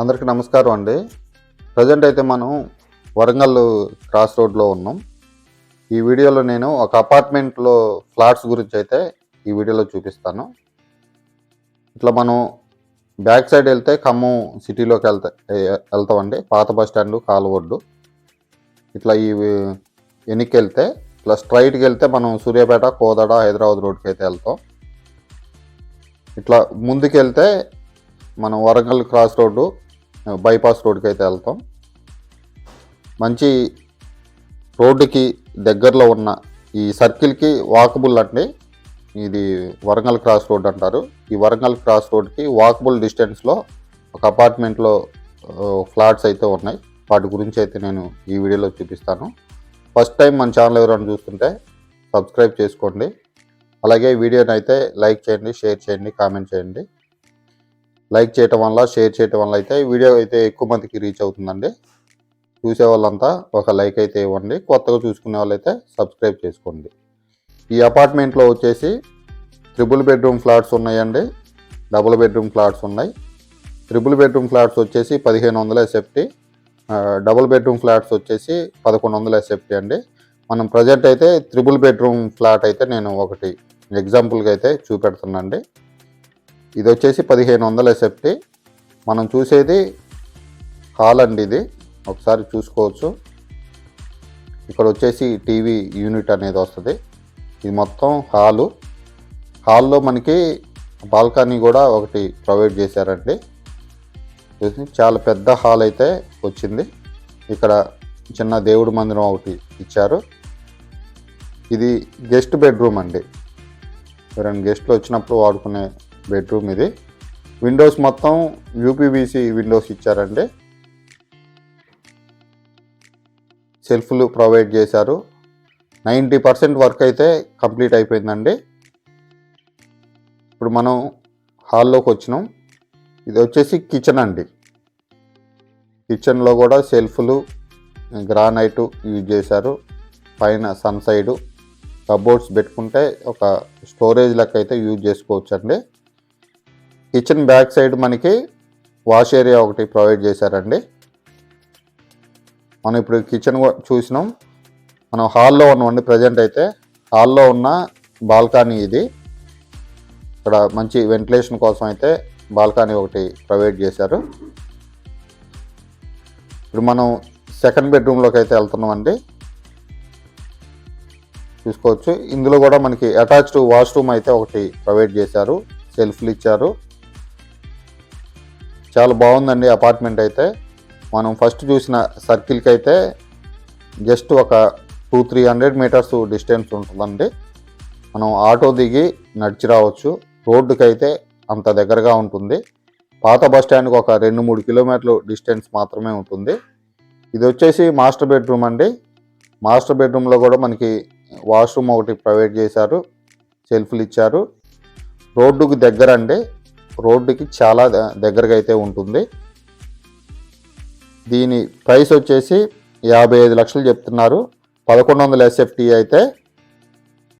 అందరికీ నమస్కారం అండి. ప్రజెంట్ అయితే మనం వరంగల్ క్రాస్ రోడ్లో ఉన్నాం. ఈ వీడియోలో నేను ఒక అపార్ట్మెంట్లో ఫ్లాట్స్ గురించి అయితే ఈ వీడియోలో చూపిస్తాను. ఇట్లా మనం బ్యాక్ సైడ్ వెళ్తే ఖమ్మం సిటీలోకి వెళ్తా వెళ్తామండి. పాత బస్ స్టాండ్ కాలువొడ్డు. ఇట్లా ఈ వెనక్కి వెళ్తే ఇట్లా స్ట్రైట్కి వెళ్తే మనం సూర్యాపేట కోదడ హైదరాబాద్ రోడ్కి అయితే వెళ్తాం. ఇట్లా ముందుకు వెళ్తే మనం వరంగల్ క్రాస్ రోడ్డు బైపాస్ రోడ్కి అయితే వెళ్తాం. మంచి రోడ్డుకి దగ్గరలో ఉన్న ఈ సర్కిల్కి వాకబుల్ అండి. ఇది వరంగల్ క్రాస్ రోడ్ అంటారు. ఈ వరంగల్ క్రాస్ రోడ్కి వాకబుల్ డిస్టెన్స్లో ఒక అపార్ట్మెంట్లో ఫ్లాట్స్ అయితే ఉన్నాయి. వాటి గురించి అయితే నేను ఈ వీడియోలో చూపిస్తాను. ఫస్ట్ టైం మన ఛానల్ ఎవరైనా చూస్తుంటే సబ్స్క్రైబ్ చేసుకోండి. అలాగే వీడియోని అయితే లైక్ చేయండి షేర్ చేయండి కామెంట్ చేయండి. లైక్ చేయటం వల్ల షేర్ చేయటం వల్ల అయితే వీడియో అయితే ఎక్కువ మందికి రీచ్ అవుతుందండి. చూసే వాళ్ళంతా ఒక లైక్ అయితే ఇవ్వండి. కొత్తగా చూసుకునే వాళ్ళైతే సబ్స్క్రైబ్ చేసుకోండి. ఈ అపార్ట్మెంట్లో వచ్చేసి ట్రిపుల్ బెడ్రూమ్ ఫ్లాట్స్ ఉన్నాయండి. డబుల్ బెడ్రూమ్ ఫ్లాట్స్ ఉన్నాయి. ట్రిపుల్ బెడ్రూమ్ ఫ్లాట్స్ వచ్చేసి పదిహేను వందల ఎస్ఎఫ్టీ డబుల్ బెడ్రూమ్ ఫ్లాట్స్ వచ్చేసి పదకొండు వందల ఎస్ఎఫ్టీ అండి. మనం ప్రజెంట్ అయితే త్రిబుల్ బెడ్రూమ్ ఫ్లాట్ అయితే నేను ఒకటి ఎగ్జాంపుల్గా అయితే చూపెడుతున్నాండి ఇది వచ్చేసి పదిహేను వందల సెఫ్టీ మనం చూసేది హాల్ అండి ఇది. ఒకసారి చూసుకోవచ్చు. ఇక్కడ వచ్చేసి టీవీ యూనిట్ అనేది వస్తుంది. ఇది మొత్తం హాలు. హాల్లో మనకి బాల్కనీ కూడా ఒకటి ప్రొవైడ్ చేశారండి. చాలా పెద్ద హాల్ అయితే వచ్చింది. ఇక్కడ చిన్న దేవుడి మందిరం ఒకటి ఇచ్చారు. ఇది గెస్ట్ బెడ్రూమ్ అండి. ఎవరైనా గెస్ట్లు వచ్చినప్పుడు వాడుకునే బెడ్రూమ్ ఇది. విండోస్ మొత్తం యూపీవీసీ విండోస్ ఇచ్చారండి. సెల్ఫ్లు ప్రొవైడ్ చేశారు. నైంటీ పర్సెంట్ వర్క్ అయితే కంప్లీట్ అయిపోయిందండి. ఇప్పుడు మనం హాల్లోకి వచ్చినాం. ఇది వచ్చేసి కిచెన్ అండి. కిచెన్లో కూడా సెల్ఫ్లు గ్రానైట్ యూజ్ చేశారు. పైన సన్ సైడు కబోర్డ్స్ పెట్టుకుంటే ఒక స్టోరేజ్ లెక్క అయితే యూజ్ చేసుకోవచ్చండి. కిచెన్ బ్యాక్ సైడ్ మనకి వాష్ ఏరియా ఒకటి ప్రొవైడ్ చేశారండి. మనం ఇప్పుడు కిచెన్ కూడా చూసినాం. మనం హాల్లో ఉన్నామండి ప్రజెంట్ అయితే. హాల్లో ఉన్న బాల్కనీ ఇది. ఇక్కడ మంచి వెంటిలేషన్ కోసం అయితే బాల్కనీ ఒకటి ప్రొవైడ్ చేశారు. ఇప్పుడు మనం సెకండ్ బెడ్రూమ్లోకి అయితే వెళ్తున్నామండి. చూసుకోవచ్చు. ఇందులో కూడా మనకి అటాచ్డ్ వాష్రూమ్ అయితే ఒకటి ప్రొవైడ్ చేశారు. సెల్ఫ్లు ఇచ్చారు. చాలా బాగుందండి అపార్ట్మెంట్ అయితే. మనం ఫస్ట్ చూసిన సర్కిల్కి అయితే జస్ట్ ఒక two three hundred meters distance ఉంటుందండి. మనం ఆటో దిగి నడిచి రావచ్చు. రోడ్డుకి అయితే అంత దగ్గరగా ఉంటుంది. పాత బస్ స్టాండ్కి ఒక రెండు మూడు కిలోమీటర్లు డిస్టెన్స్ మాత్రమే ఉంటుంది. ఇది వచ్చేసి మాస్టర్ బెడ్రూమ్ అండి. మాస్టర్ బెడ్రూమ్లో కూడా మనకి వాష్రూమ్ ఒకటి ప్రొవైడ్ చేశారు. సెల్ఫ్లు ఇచ్చారు. రోడ్డుకి దగ్గర అండి రోడ్డుకి చాలా ద- దగ్గరగా అయితే ఉంటుంది. దీని ప్రైస్ వచ్చేసి యాభై ఐదు లక్షలు చెప్తున్నారు. పదకొండు వందల ఎస్ఎఫ్టీ అయితే